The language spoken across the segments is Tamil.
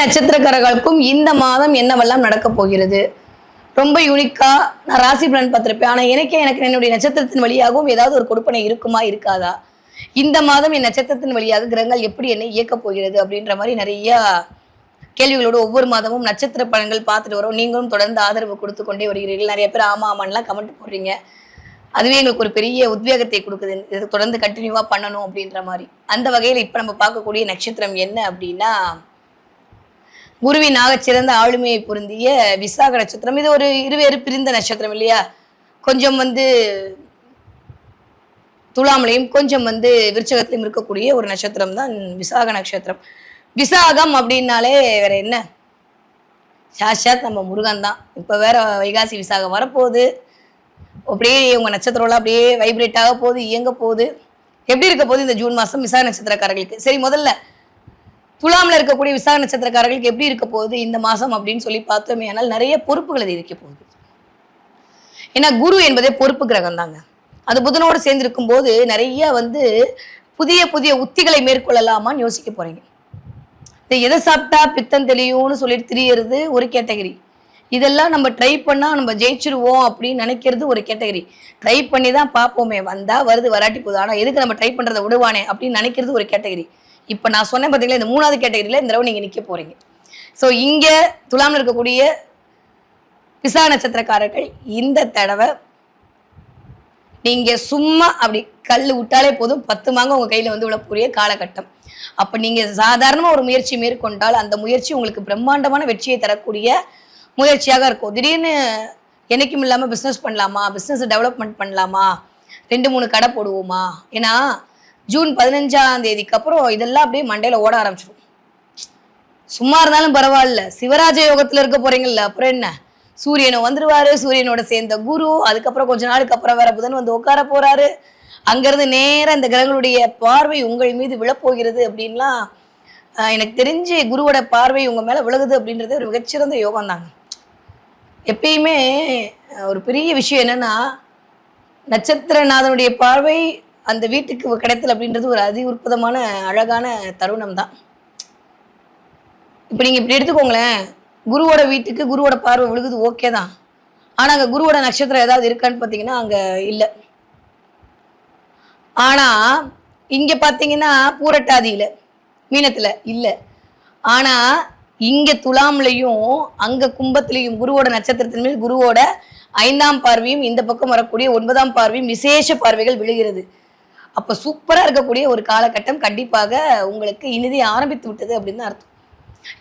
நட்சத்திரக்காரர்களுக்கும் இந்த மாதம் என்னவெல்லாம் நடக்க போகிறது? ரொம்ப யூனிக்கா நான் ராசி பலன் பார்த்திருப்பேன். ஆனால் எனக்கே எனக்கு என்னுடைய நட்சத்திரத்தின் வழியாகவும் ஏதாவது ஒரு கொடுப்பனை இருக்குமா இருக்காதா? இந்த மாதம் என் நட்சத்திரத்தின் வழியாக கிரகங்கள் எப்படி என்னை இயக்கப் போகிறது அப்படின்ற மாதிரி நிறைய கேள்விகளோடு ஒவ்வொரு மாதமும் நட்சத்திர பலன்கள் பார்த்துட்டு வரோம். நீங்களும் தொடர்ந்து ஆதரவு கொடுத்து கொண்டே வருகிறீர்கள். நிறைய பேர் ஆமா ஆமான்லாம் கமெண்ட் போடுறீங்க. அதுவே எங்களுக்கு ஒரு பெரிய உத்வேகத்தை கொடுக்குது. இது தொடர்ந்து கண்டினியூவா பண்ணணும் அப்படின்ற மாதிரி. அந்த வகையில் இப்போ நம்ம பார்க்கக்கூடிய நட்சத்திரம் என்ன அப்படின்னா குருவினாக சிறந்த ஆளுமையை பொருந்திய விசாக நட்சத்திரம். இது ஒரு இருவேறு பிரிந்த நட்சத்திரம் இல்லையா? கொஞ்சம் வந்து துலாமலையும் கொஞ்சம் வந்து விருச்சகத்திலும் இருக்கக்கூடிய ஒரு நட்சத்திரம் தான் விசாக நட்சத்திரம். விசாகம் அப்படின்னாலே வேற என்ன? சாஷாத் நம்ம முருகன் தான். இப்போ வேற வைகாசி விசாகம் வரப்போகுது. அப்படியே உங்கள் நட்சத்திரம்லாம் அப்படியே வைப்ரேட் ஆக போகுது இயங்க போகுது. எப்படி இருக்க போகுது இந்த ஜூன் மாதம் விசாக நட்சத்திரக்காரர்களுக்கு? சரி முதல்ல துலாமில் இருக்கக்கூடிய விசாக நட்சத்திரக்காரர்களுக்கு எப்படி இருக்க போகுது இந்த மாதம் அப்படின்னு சொல்லி பார்த்தோமே ஆனால் நிறைய பொறுப்புகள் அது இருக்க போகுது. ஏன்னா குரு என்பதே பொறுப்பு கிரகம் தாங்க. அது புதனோடு சேர்ந்திருக்கும் போது நிறைய வந்து புதிய புதிய உத்திகளை மேற்கொள்ளலாமான்னு யோசிக்க போறீங்க. இந்த எதை சாப்பிட்டா பித்தம் தெளியும்னு சொல்லிட்டு திரியறது ஒரு கேட்டகரி. இதெல்லாம் நம்ம ட்ரை பண்ணால் நம்ம ஜெயிச்சிருவோம் அப்படின்னு நினைக்கிறது ஒரு கேட்டகரி. ட்ரை பண்ணி தான் பார்ப்போமே. வந்தால் வருது வராட்டி போகுது. ஆனால் எதுக்கு நம்ம ட்ரை பண்ணுறதை விடுவானே அப்படின்னு நினைக்கிறது ஒரு கேட்டகரி. இப்போ நான் சொன்னேன் பார்த்தீங்களா இந்த மூணாவது கேட்டகரியில இந்த தடவை நீங்க நிக்க போறீங்க. ஸோ இங்க துலாம்ல இருக்கக்கூடிய பிசா நட்சத்திரக்காரர்கள் இந்த தடவை நீங்க சும்மா அப்படி கல் விட்டாலே போதும் பத்து மாங்க உங்க கையில வந்து விழக்கூடிய காலகட்டம். அப்ப நீங்க சாதாரணமா ஒரு முயற்சி மேற்கொண்டால் அந்த முயற்சி உங்களுக்கு பிரம்மாண்டமான வெற்றியை தரக்கூடிய முயற்சியாக இருக்கும். திடீர்னு என்னைக்கும் இல்லாம பிசினஸ் பண்ணலாமா? பிசினஸ் டெவலப்மெண்ட் பண்ணலாமா? ரெண்டு மூணு கடை போடுவோமா? ஏன்னா ஜூன் பதினஞ்சாம் தேதிக்கு அப்புறம் இதெல்லாம் அப்படியே மண்டையில ஓட ஆரம்பிச்சிடும் சும்மா இருந்தாலும் பரவாயில்ல. சிவராஜ யோகத்துல இருக்க போறீங்கல்ல அப்புறம் என்ன? சூரியனை வந்துருவாரு சூரியனோட சேர்ந்த குரு அதுக்கப்புறம் கொஞ்ச நாளுக்கு அப்புறம் வேற புதன் வந்து உட்கார போறாரு. அங்கிருந்து நேரம் இந்த கிரகங்களுடைய பார்வை உங்கள் மீது விழப்போகிறது அப்படின்லாம் எனக்கு தெரிஞ்சு குருவோட பார்வை உங்க மேல விழுகுது அப்படின்றது ஒரு மிகச்சிறந்த யோகம் தாங்க எப்பயுமே ஒரு பெரிய விஷயம் என்னன்னா நட்சத்திரநாதனுடைய பார்வை அந்த வீட்டுக்கு கிடைத்தல் அப்படின்றது ஒரு அதி உற்பதமான அழகான தருணம் தான் இப்போ நீங்கள் இப்படி எடுத்துக்கோங்களேன் குருவோட வீட்டுக்கு குருவோட பார்வை விழுகுது ஓகே தான். ஆனால் அங்கே குருவோட நட்சத்திரம் ஏதாவது இருக்கான்னு பார்த்தீங்கன்னா அங்கே இல்லை. ஆனால் இங்கே பார்த்தீங்கன்னா பூரட்டாதியில் மீனத்தில் இல்லை. ஆனால் இங்கே துலாம்லையும் அங்கே கும்பத்துலேயும் குருவோட நட்சத்திரத்தின் மேல் குருவோட ஐந்தாம் பார்வையும் இந்த பக்கம் வரக்கூடிய ஒன்பதாம் பார்வையும் விசேஷ பார்வைகள் விழுகிறது. அப்ப சூப்பரா இருக்கக்கூடிய ஒரு காலகட்டம் கண்டிப்பாக உங்களுக்கு இனிதை ஆரம்பித்து விட்டது அப்படின்னு தான் அர்த்தம்.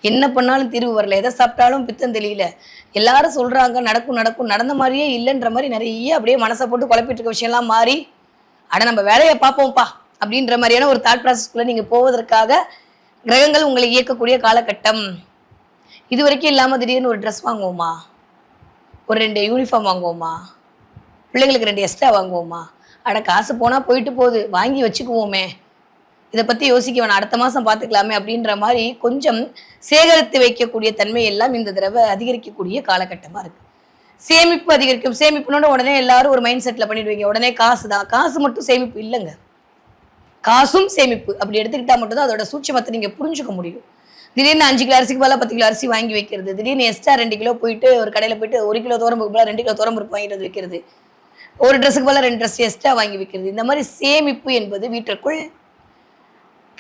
என்ன பண்ணாலும் தீர்வு வரல. எதை சாப்பிட்டாலும் பித்தம் தெரியல எல்லாரும் சொல்றாங்க நடக்கும் நடக்கும் நடந்த மாதிரியே இல்லைன்ற மாதிரி நிறைய அப்படியே மனசை போட்டு குழப்பிட்டு இருக்க விஷயம்லாம் மாறி ஆனால் நம்ம வேலையை பார்ப்போம்ப்பா அப்படின்ற மாதிரியான ஒரு தாட் ப்ராசஸ்க்குள்ள நீங்க போவதற்காக கிரகங்கள் உங்களை இயக்கக்கூடிய காலகட்டம். இது வரைக்கும் இல்லாம திடீர்னு ஒரு ட்ரெஸ் வாங்குவோமா? ஒரு ரெண்டு யூனிஃபார்ம் வாங்குவோமா? பிள்ளைங்களுக்கு ரெண்டு எக்ஸ்ட்ரா வாங்குவோமா? அட காசு போனால் போயிட்டு போகுது. வாங்கி வச்சுக்குவோமே. இதை பற்றி யோசிக்க வேணாம். அடுத்த மாதம் பார்த்துக்கலாமே அப்படின்ற மாதிரி கொஞ்சம் சேகரித்து வைக்கக்கூடிய தன்மை எல்லாம் இந்த தடவை அதிகரிக்கக்கூடிய காலகட்டமாக இருக்குது சேமிப்பு அதிகரிக்கும். சேமிப்புனோட உடனே எல்லாரும் ஒரு மைண்ட் செட்டில் பண்ணிடுவீங்க. உடனே காசு தான். காசு மட்டும் சேமிப்பு இல்லைங்க. காசும் சேமிப்பு. அப்படி எடுத்துக்கிட்டால் மட்டும்தான் அதோட சூட்சமத்தை நீங்கள் புரிஞ்சுக்க முடியும். திடீர்னு அஞ்சு கிலோ அரிசிக்கு பதிலாக பத்து கிலோ அரிசி வாங்கி வைக்கிறது. திடீர்னு எக்ஸ்ட்ரா ரெண்டு கிலோ போயிட்டு ஒரு கடையில் போயிட்டு ஒரு கிலோ தோரம்புக்கு பதிலாக ரெண்டு கிலோ தோரம்பருப்பு வாங்கிட்டு வந்து வைக்கிறது. ஒரு ட்ரெஸ்ஸுக்கு போல ரெண்டு ட்ரெஸ் எக்ஸ்ட்ரா வாங்கி வைக்கிறது. இந்த மாதிரி சேமிப்பு என்பது வீட்டிற்குள்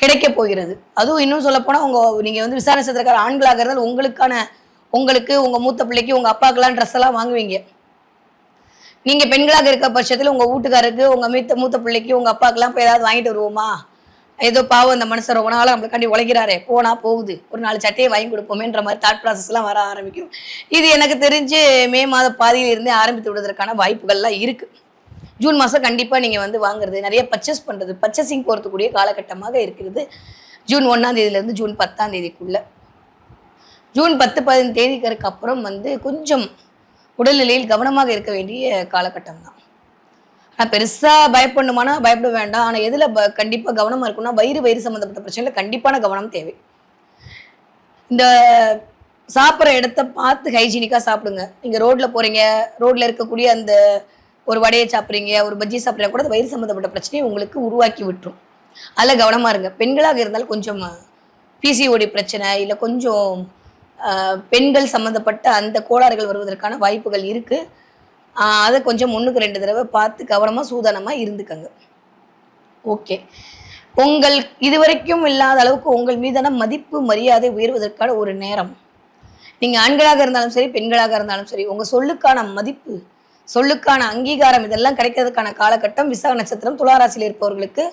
கிடைக்க போகிறது. அதுவும் இன்னும் சொல்லப்போனால் உங்கள் நீங்கள் வந்து விசாரணை செய்திருக்கிற ஆண்களாக இருந்தால் உங்களுக்கான உங்களுக்கு உங்கள் மூத்த பிள்ளைக்கு உங்கள் அப்பாக்கெல்லாம் ட்ரெஸ் எல்லாம் வாங்குவீங்க. நீங்கள் பெண்களாக இருக்க பட்சத்தில் உங்கள் வீட்டுக்காரருக்கு உங்கள் மீத்த மூத்த பிள்ளைக்கு உங்கள் அப்பாக்கெல்லாம் போய் ஏதாவது வாங்கிட்டு வருவோமா? ஏதோ பாவம் அந்த மனுஷன் ரொம்ப நாளாக நம்மளுக்காண்டி உழைக்கிறாரே போனா போகுது. ஒரு நாலு சட்டையை வாங்கி கொடுப்போமேன்ற மாதிரி தாட் ப்ராசஸ்லாம் வர ஆரம்பிக்கும். இது எனக்கு தெரிஞ்சு மே மாத பாதியில் இருந்தே ஆரம்பித்து விடுவதற்கான வாய்ப்புகள்லாம் இருக்கு. ஜூன் மாதம் கண்டிப்பாக நீங்கள் வந்து வாங்குறது நிறைய பர்ச்சேஸ் பண்ணுறது பர்ச்சேசிங் போகிறதுக்கூடிய காலகட்டமாக இருக்கிறது. ஜூன் ஒன்றாம் தேதியிலேருந்து ஜூன் பத்தாம் தேதிக்குள்ள. ஜூன் பத்து பதினஞ்சு தேதிக்கு அப்புறம் வந்து கொஞ்சம் உடல்நிலையில் கவனமாக இருக்க வேண்டிய காலகட்டம் தான் நான் பெருசாக பயப்படணுமானா பயப்பட வேண்டாம். ஆனால் எதில் கண்டிப்பா கண்டிப்பாக கவனமாக இருக்கும்னா வயிறு வயிறு சம்மந்தப்பட்ட பிரச்சனையில கண்டிப்பான கவனம் தேவை. இந்த சாப்பிட்ற இடத்த பார்த்து ஹைஜீனிக்காக சாப்பிடுங்க. நீங்கள் ரோட்டில் போகிறீங்க ரோட்டில் இருக்கக்கூடிய அந்த ஒரு வடையை சாப்பிட்றீங்க ஒரு பஜ்ஜி சாப்பிட்றீங்க கூட வயிறு சம்மந்தப்பட்ட பிரச்சனையை உங்களுக்கு உருவாக்கி விட்டுரும். அதில் கவனமாக இருங்க. பெண்களாக இருந்தால் கொஞ்சம் பிசிஓடி பிரச்சனை இல்லை கொஞ்சம் பெண்கள் சம்மந்தப்பட்ட அந்த கோளாறுகள் வருவதற்கான வாய்ப்புகள் இருக்குது அதை கொஞ்சம் முன்னுக்கு ரெண்டு தடவை பார்த்து கவனமாக சூதானமாக இருந்துக்கங்க. ஓகே. உங்கள் இதுவரைக்கும் இல்லாத அளவுக்கு உங்கள் மீதான மதிப்பு மரியாதை உயர்வதற்கான ஒரு நேரம். நீங்கள் ஆண்களாக இருந்தாலும் சரி பெண்களாக இருந்தாலும் சரி உங்கள் சொல்லுக்கான மதிப்பு சொல்லுக்கான அங்கீகாரம் இதெல்லாம் கிடைக்கிறதுக்கான காலகட்டம் விசாக நட்சத்திரம் துளாராசியில் இருப்பவர்களுக்கு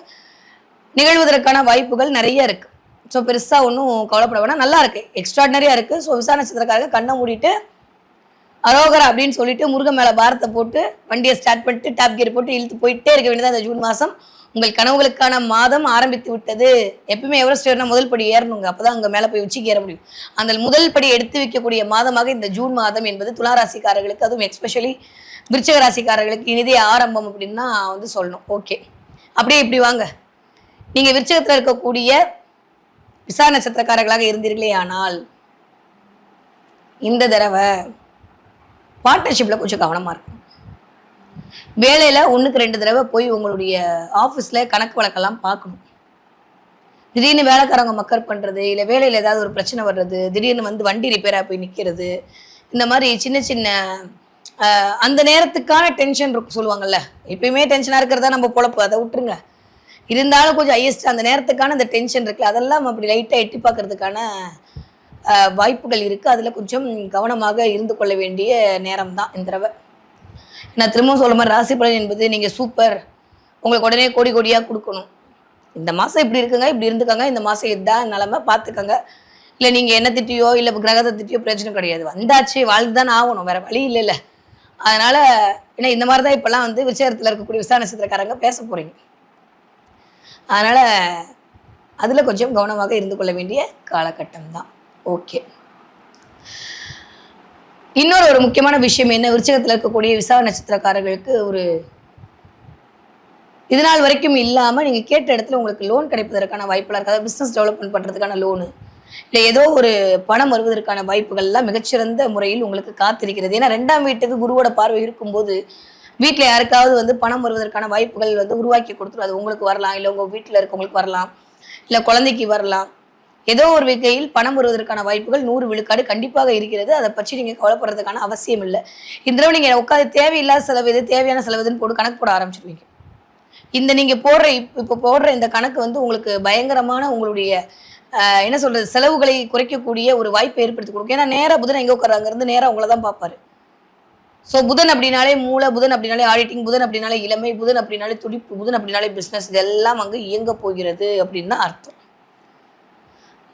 நிகழ்வதற்கான வாய்ப்புகள் நிறைய இருக்கு. ஸோ பெருசாக ஒன்றும் கவலைப்பட வேணாம். நல்லா இருக்கு. எக்ஸ்ட்ராடினரியாக இருக்கு. ஸோ விசா நட்சத்திரக்காரங்க கண்ணை மூடிட்டு அரோகரா அப்படின்னு சொல்லிட்டு முருகன் மேலே பாரத்தை போட்டு வண்டியை ஸ்டார்ட் பண்ணிட்டு டாப் கியர் போட்டு இழுத்து போயிட்டே இருக்க வேண்டியது அந்த ஜூன் மாதம் உங்கள் கனவுகளுக்கான மாதம் ஆரம்பித்து விட்டது. எப்பவுமே எவரெஸ்ட் ஏறினா முதல் படி ஏறணுங்க. அப்பதான் அங்கே மேலே போய் உச்சிக்கு ஏற முடியும். அந்த முதல் படி எடுத்து வைக்கக்கூடிய மாதமாக இந்த ஜூன் மாதம் என்பது துளாராசிக்காரர்களுக்கு அதுவும் எக்ஸ்பெஷலி விருச்சக ராசிக்காரர்களுக்கு இனிதே ஆரம்பம் அப்படின்னு நான் வந்து சொல்லணும். ஓகே அப்படியே இப்படி வாங்க. நீங்கள் விருச்சகத்தில் இருக்கக்கூடிய விசா நட்சத்திரக்காரர்களாக இருந்தீர்களே ஆனால் இந்த தடவை பார்ட்னர்ஷிப்பில் கொஞ்சம் கவனமாக இருக்கும் வேலையில் ஒன்றுக்கு ரெண்டு தடவை போய் உங்களுடைய ஆஃபீஸில் கணக்கு வழக்கெல்லாம் பார்க்கணும். திடீர்னு வேலைக்காரங்க மக்கர் பண்ணுறது இல்லை வேலையில் ஏதாவது ஒரு பிரச்சனை வர்றது திடீர்னு வந்து வண்டி ரிப்பேராக போய் நிற்கிறது இந்த மாதிரி சின்ன சின்ன அந்த நேரத்துக்கான டென்ஷன் இருக்கும் சொல்லுவாங்கல்ல. எப்பயுமே டென்ஷனாக இருக்கிறதா நம்ம பொழப்பு அதை விட்டுருங்க. இருந்தாலும் கொஞ்சம் ஹையஸ்ட் அந்த நேரத்துக்கான அந்த டென்ஷன் இருக்குல்ல அதெல்லாம் அப்படி லைட்டாக எட்டி பார்க்கறதுக்கான வாய்ப்புகள் இருக்குது அதில் கொஞ்சம் கவனமாக இருந்து கொள்ள வேண்டிய நேரம் தான் இந்த தடவை. நான் திரும்பவும் சொல்ல மாதிரி ராசி பலன் என்பது நீங்கள் சூப்பர் உங்களுக்கு உடனே கோடி கோடியாக கொடுக்கணும். இந்த மாதம் இப்படி இருக்குங்க இப்படி இருந்துக்கங்க இந்த மாதம் இதுதான் நிலமை பார்த்துக்கங்க இல்லை நீங்கள் என்ன திட்டியோ இல்லை கிரகத்தை திட்டியோ பிரச்சனை கிடையாது. வந்தாச்சு வாழ்ந்து தான் ஆகணும் வேறு வழி இல்லைல்ல. அதனால் ஏன்னா இந்த மாதிரி தான் இப்போல்லாம் வந்து விசேரத்தில் இருக்கக்கூடிய விசாரண சித்திரக்காரங்க பேச போகிறீங்க அதனால் அதில் கொஞ்சம் கவனமாக இருந்து கொள்ள வேண்டிய காலகட்டம் தான் ஓகே இன்னொரு ஒரு முக்கியமான விஷயம் என்ன? விருச்சகத்தில் இருக்கக்கூடிய விசா நட்சத்திரக்காரர்களுக்கு ஒரு இதனால் வரைக்கும் இல்லாமல் நீங்கள் கேட்ட இடத்துல உங்களுக்கு லோன் கிடைப்பதற்கான வாய்ப்புலாம் இருக்குது பிஸ்னஸ் டெவலப்மெண்ட் பண்ணுறதுக்கான லோனு இல்லை ஏதோ ஒரு பணம் வருவதற்கான வாய்ப்புகள்லாம் மிகச்சிறந்த முறையில் உங்களுக்கு காத்திருக்கிறது. ஏன்னா ரெண்டாம் வீட்டுக்கு குருவோட பார்வை இருக்கும்போது வீட்டில் யாருக்காவது வந்து பணம் வருவதற்கான வாய்ப்புகள் வந்து உருவாக்கி கொடுத்துரும். அது உங்களுக்கு வரலாம். இல்லை உங்கள் வீட்டில் இருக்கவங்களுக்கு வரலாம். இல்லை குழந்தைக்கு வரலாம். ஏதோ ஒரு வகையில் பணம் வருவதற்கான வாய்ப்புகள் நூறு விழுக்காடு கண்டிப்பாக இருக்கிறது. அதை பற்றி நீங்கள் கவலைப்படுறதுக்கான அவசியம் இல்லை. இந்த தடவை நீங்கள் உட்காந்து தேவையில்லாத செலவு எது தேவையான செலவுதுன்னு போட்டு கணக்கு போட ஆரம்பிச்சிருவீங்க. இந்த நீங்கள் போடுற இப் இப்போ போடுற இந்த கணக்கு வந்து உங்களுக்கு பயங்கரமான உங்களுடைய என்ன சொல்கிறது செலவுகளை குறைக்கக்கூடிய ஒரு வாய்ப்பை ஏற்படுத்தி கொடுக்கும். ஏன்னா நேராக புதன் எங்கே உட்காராங்க இருந்து நேராக உங்களை தான் பார்ப்பாரு. ஸோ புதன் அப்படின்னாலே மூளை புதன் அப்படின்னாலே ஆடிட்டிங் புதன் அப்படின்னாலே இளமை புதன் அப்படின்னாலே துடிப்பு புதன் அப்படின்னாலே பிஸ்னஸ் இதெல்லாம் அங்கே இயங்க போகிறது அப்படின்னு தான் அர்த்தம்.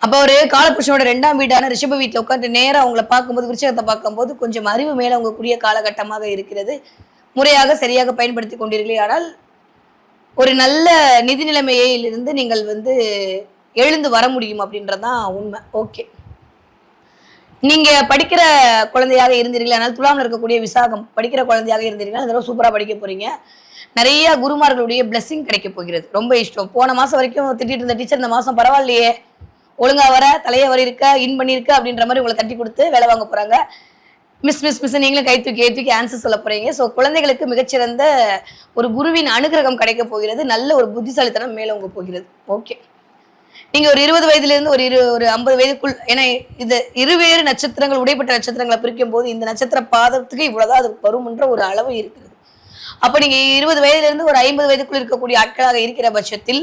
அப்போ ஒரு காலபுருஷனோட ரெண்டாம் வீடான ரிஷப வீட்டில் உட்காந்து நேரம் அவங்கள பார்க்கும்போது விருச்சகத்தை பார்க்கும்போது கொஞ்சம் அறிவு மேலே அவங்க கூடிய காலகட்டமாக இருக்கிறது. முறையாக சரியாக பயன்படுத்தி கொண்டீர்களே. ஆனால் ஒரு நல்ல நிதி நிலைமையிலிருந்து நீங்கள் வந்து எழுந்து வர முடியும் அப்படின்றதான் உண்மை. ஓகே. நீங்க படிக்கிற குழந்தையாக இருந்தீர்கள். ஆனால் துலாமில் இருக்கக்கூடிய விசாகம் படிக்கிற குழந்தையாக இருந்தீர்கள். அதெல்லாம் தடவை சூப்பரா படிக்க போறீங்க. நிறைய குருமார்களுடைய blessing கிடைக்க போகிறது. ரொம்ப இஷ்டம். போன மாசம் வரைக்கும் திட்டிட்டு இருந்த டீச்சர் இந்த மாசம் பரவாயில்லையே. ஒழுங்கா வர தலையை வர இருக்க இன் பண்ணியிருக்க அப்படின்ற மாதிரி உங்களை தட்டி கொடுத்து வேலை வாங்க போறாங்க. மிஸ் மிஸ் மிஸ் நீங்களும் கை தூக்கி கை தூக்கி ஆன்சர் சொல்ல போறீங்க. ஸோ குழந்தைகளுக்கு மிகச்சிறந்த ஒரு குருவின் அனுகிரகம் கிடைக்க போகிறது நல்ல ஒரு புத்திசாலித்தனம் மேல உங்க போகிறது. ஓகே நீங்க ஒரு இருபது வயதுலேருந்து ஒரு இரு ஒரு ஐம்பது வயதுக்குள் ஏன்னா இது இருவேறு நட்சத்திரங்கள் உடைப்பட்ட நட்சத்திரங்களை பிரிக்கும் போது இந்த நட்சத்திர பாதத்துக்கு இவ்வளவுதான் அது வரும்ன்ற ஒரு அளவு இருக்கிறது. அப்ப நீங்க இருபது வயதுல இருந்து ஒரு ஐம்பது வயதுக்குள் இருக்கக்கூடிய ஆட்களாக இருக்கிற பட்சத்தில்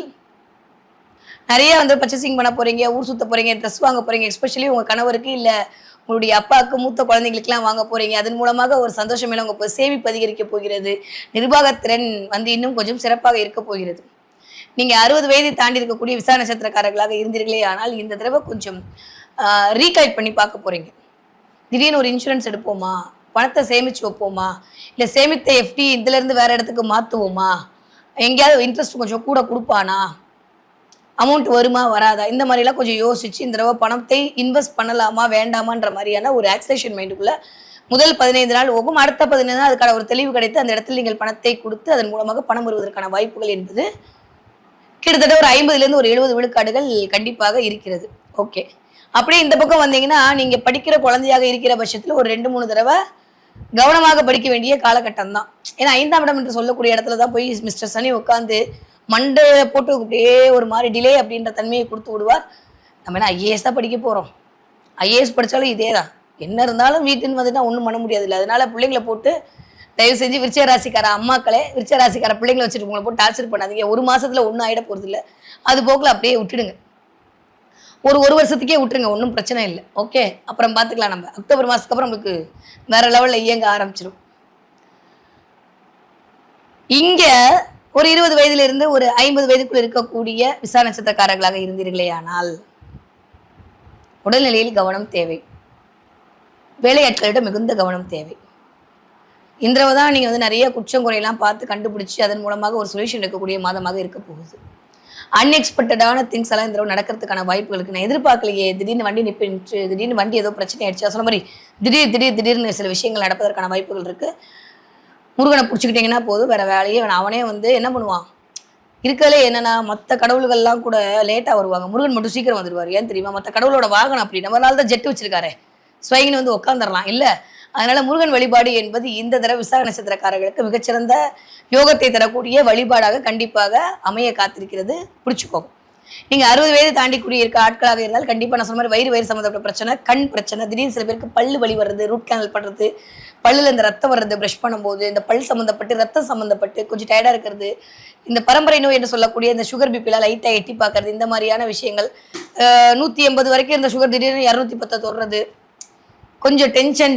நிறைய வந்து பர்ச்சேசிங் பண்ண போறீங்க ஊர் சுத்த போறீங்க ட்ரெஸ் வாங்க போறீங்க எஸ்பெஷலி உங்க கணவருக்கு இல்ல உங்களுடைய அப்பாவுக்கு மூத்த குழந்தைங்களுக்குலாம் வாங்க போறீங்க. அதன் மூலமாக ஒரு சந்தோஷம் மேல உங்க சேமிப்பு அதிகரிக்க போகிறது. நிர்வாகத்திறன் வந்து இன்னும் கொஞ்சம் சிறப்பாக இருக்க போகிறது. நீங்க அறுபது வயதை தாண்டி இருக்கக்கூடிய விசா நட்சத்திரக்காரர்களாக இருந்தீர்களே ஆனால் இந்த தடவை கொஞ்சம் ரீகலெக்ட் பண்ணி பார்க்க போறீங்க. திடீர்னு ஒரு இன்சூரன்ஸ் எடுப்போமா? பணத்தை சேமிச்சு வைப்போமா? இல்லை சேமித்த எஃப்டி இதுல இருந்து வேற இடத்துக்கு மாத்துவோமா? எங்கேயாவது இன்ட்ரெஸ்ட் கொஞ்சம் கூட கொடுப்பானா? அமௌண்ட் வருமா வராதா? இந்த மாதிரிலாம் கொஞ்சம் யோசிச்சு இந்த தடவை பணத்தை இன்வெஸ்ட் பண்ணலாமா வேண்டாமான்ற மாதிரியான ஒரு ஆக்சேஷன் மைண்டுக்குள்ளே முதல் பதினைந்து நாள் போகும். அடுத்த பதினைந்து நாள் அதுக்கான ஒரு தெளிவு கிடைத்து அந்த இடத்துல நீங்கள் பணத்தை கொடுத்து அதன் மூலமாக பணம் வருவதற்கான வாய்ப்புகள் என்பது கிட்டத்தட்ட ஒரு ஐம்பதுலேருந்து ஒரு எழுபது விழுக்காடுகள் கண்டிப்பாக இருக்கிறது. ஓகே அப்படியே இந்த பக்கம் வந்தீங்கன்னா நீங்கள் படிக்கிற குழந்தையாக இருக்கிற பட்சத்தில் ஒரு ரெண்டு மூணு தடவை கவனமாக படிக்க வேண்டிய காலகட்டம் தான் ஏன்னா ஐந்தாம் இடம் என்று சொல்லக்கூடிய இடத்துல தான் போய் மிஸ்டர் சனி உட்காந்து மண்டையை போட்டு அப்படியே ஒரு மாதிரி டிலே அப்படின்ற தன்மையை கொடுத்து விடுவார். நம்ம என்ன ஐஏஎஸ் தான் படிக்க போகிறோம் ஐஏஎஸ் படித்தாலும் இதே தான் என்ன இருந்தாலும் வீட்டுன்னு வந்துட்டால் ஒன்றும் பண்ண முடியாது இல்லை அதனால பிள்ளைங்களை போட்டு தயவு செஞ்சு விருச்சிக ராசிக்கார அம்மாக்களே விருச்சிக ராசிக்கார பிள்ளைங்களை வச்சுட்டு உங்களை போட்டு டார்ச்சர் பண்ணாதீங்க. ஒரு மாதத்தில் ஒன்றும் ஆகிட போகிறது இல்லை அது போக்கில் அப்படியே விட்டுடுங்க. ஒரு ஒரு வருஷத்துக்கே விட்டுருங்க ஒன்றும் பிரச்சனை இல்லை. ஓகே அப்புறம் பார்த்துக்கலாம் நம்ம. அக்டோபர் மாதத்துக்கு அப்புறம் நம்மளுக்கு வேற லெவலில் இயங்க ஆரம்பிச்சிடும் இங்கே ஒரு இருபது வயதிலிருந்து ஒரு ஐம்பது வயதுக்குள் இருக்கக்கூடிய விசா நட்சத்திரக்காரர்களாக இருந்தீர்களே ஆனால் உடல்நிலையில் கவனம் தேவை. வேலையாட்களிடம் மிகுந்த கவனம் தேவை. இந்த தான் நீங்கள் வந்து நிறைய குற்றம் குறையெல்லாம் பார்த்து கண்டுபிடிச்சி அதன் மூலமாக ஒரு சொல்யூஷன் எடுக்கக்கூடிய மாதமாக இருக்க போகுது. அன்எக்ஸ்பெக்டடான திங்ஸ் எல்லாம் இந்த தடவை நடக்கிறதுக்கான வாய்ப்புகளுக்கு நான் எதிர்பார்க்கலையே. திடீர்னு வண்டி நிப்பிச்சு திடீர்னு வண்டி ஏதோ பிரச்சனை ஆயிடுச்சு. சொன்ன மாதிரி திடீர் திடீர் திடீர்னு சில விஷயங்கள் நடப்பதற்கான வாய்ப்புகள் இருக்கு. முருகனை பிடிச்சிக்கிட்டிங்கன்னா போதும். வேற வேலையே அவனே வந்து என்ன பண்ணுவான்? இருக்கிறதுலே என்னன்னா மற்ற கடவுள்கள்லாம் கூட லேட்டாக வருவாங்க. முருகன் மட்டும் சீக்கிரம் வந்துடுவார் ஏன் தெரியுமா? மற்ற கடவுளோட வாகனம் அப்படி. நம்மளால தான் ஜெட்டு வச்சிருக்காரு. ஸ்வைகின்னு வந்து உட்காந்துடலாம் இல்லை அதனால முருகன் வழிபாடு என்பது இந்த தடவை விசாக நட்சத்திரக்காரர்களுக்கு மிகச்சிறந்த யோகத்தை தரக்கூடிய வழிபாடாக கண்டிப்பாக அமைய காத்திருக்கிறது. பிடிச்சிக்கோங்க. நீங்க அறுபது வயது தாண்டி குடியிருக்க ஆட்களாக இருந்தால் கண்டிப்பா நான் சொன்ன மாதிரி வயிறு வயிறு சம்மந்தப்பட்ட பிரச்சனை கண் பிரச்சனை திடீர்னு சில பேருக்கு பல்லு வலி வர்றது ரூட் கேனல் பண்றது பல்லுல இந்த ரத்தம் வர்றது ப்ரஷ் பண்ணும்போது இந்த பல் சம்மந்தப்பட்டு ரத்தம் சம்மந்தப்பட்டு கொஞ்சம் டயர்டா இருக்கிறது இந்த பரம்பரை நோய் என்று சொல்லக்கூடிய இந்த சுகர் பிபிலாம் லைட்டாக எட்டி பார்க்கறது இந்த மாதிரியான விஷயங்கள். நூத்தி எண்பது வரைக்கும் இந்த சுகர் திடீர்னு இரநூத்தி பத்தை தொடுறது கொஞ்சம் டென்ஷன்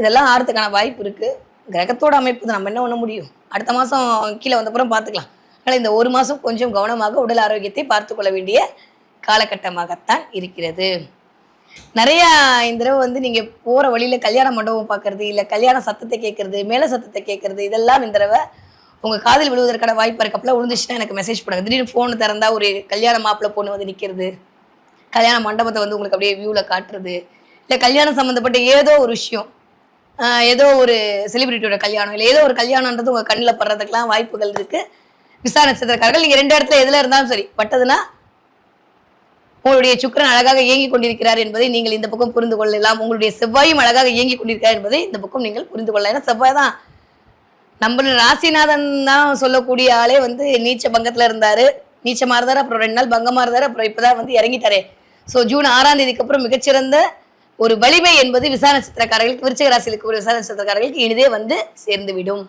இதெல்லாம் ஆறதுக்கான வாய்ப்பு இருக்கு. கிரகத்தோட அமைப்பு நம்ம என்ன பண்ண முடியும்? அடுத்த மாதம் கீழே வந்தப்புறம் பார்த்துக்கலாம். ஆனால் இந்த ஒரு மாதம் கொஞ்சம் கவனமாக உடல் ஆரோக்கியத்தை பார்த்து கொள்ள வேண்டிய காலகட்டமாகத்தான் இருக்கிறது. நிறையா இந்த தடவை வந்து நீங்கள் போகிற வழியில் கல்யாண மண்டபம் பார்க்கறது இல்லை கல்யாண சத்தத்தை கேட்கறது மேலே சத்தத்தை கேட்கறது இதெல்லாம் இந்த தடவை உங்கள் காதில் விழுவதற்கான வாய்ப்பு இருக்கப்பல விழுந்துச்சுன்னா எனக்கு மெசேஜ் பண்ணுங்க. திடீர்னு ஃபோனு திறந்தா ஒரு கல்யாண மாப்பிள்ளை பொண்ணு வந்து நிற்கிறது கல்யாண மண்டபத்தை வந்து உங்களுக்கு அப்படியே வியூவில் காட்டுறது. இல்லை கல்யாணம் சம்மந்தப்பட்ட ஏதோ ஒரு விஷயம். ஏதோ ஒரு செலிபிரிட்டியோட கல்யாணம் இல்லை ஏதோ ஒரு கல்யாணம்ன்றது உங்கள் கண்ணில் படுறதுக்கெல்லாம் வாய்ப்புகள் இருக்குது விசா நட்சத்திரக்காரர்கள் நீங்கள் ரெண்டு இடத்துல எதில் இருந்தாலும் சரி பட்டதுன்னா உங்களுடைய சுக்கிரன் அழகாக இயங்கிக் கொண்டிருக்கிறார் என்பதை நீங்கள் இந்த பக்கம் புரிந்து கொள்ளலாம். உங்களுடைய செவ்வாயும் அழகாக இயங்கி கொண்டிருக்கிறார் என்பதை இந்த பக்கம் நீங்கள் புரிந்து கொள்ளலாம். ஏன்னா செவ்வாய் தான் நம்ம ராசிநாதன் தான் சொல்லக்கூடிய ஆளே வந்து நீச்ச பங்கத்துல இருந்தாரு. நீச்சமா இருந்தாரு அப்புறம் ரெண்டு நாள் பங்கமாக இருந்தாரு அப்புறம் இப்பதான் வந்து இறங்கிட்டாரே. ஸோ ஜூன் ஆறாம் தேதிக்கு அப்புறம் மிகச்சிறந்த ஒரு வலிமை என்பது விசாரண நட்சத்திரக்காரர்களுக்கு விருச்சிக ராசியில் இருக்கக்கூடிய விசாரண நட்சத்திரக்காரர்களுக்கு இனிதே வந்து சேர்ந்துவிடும்.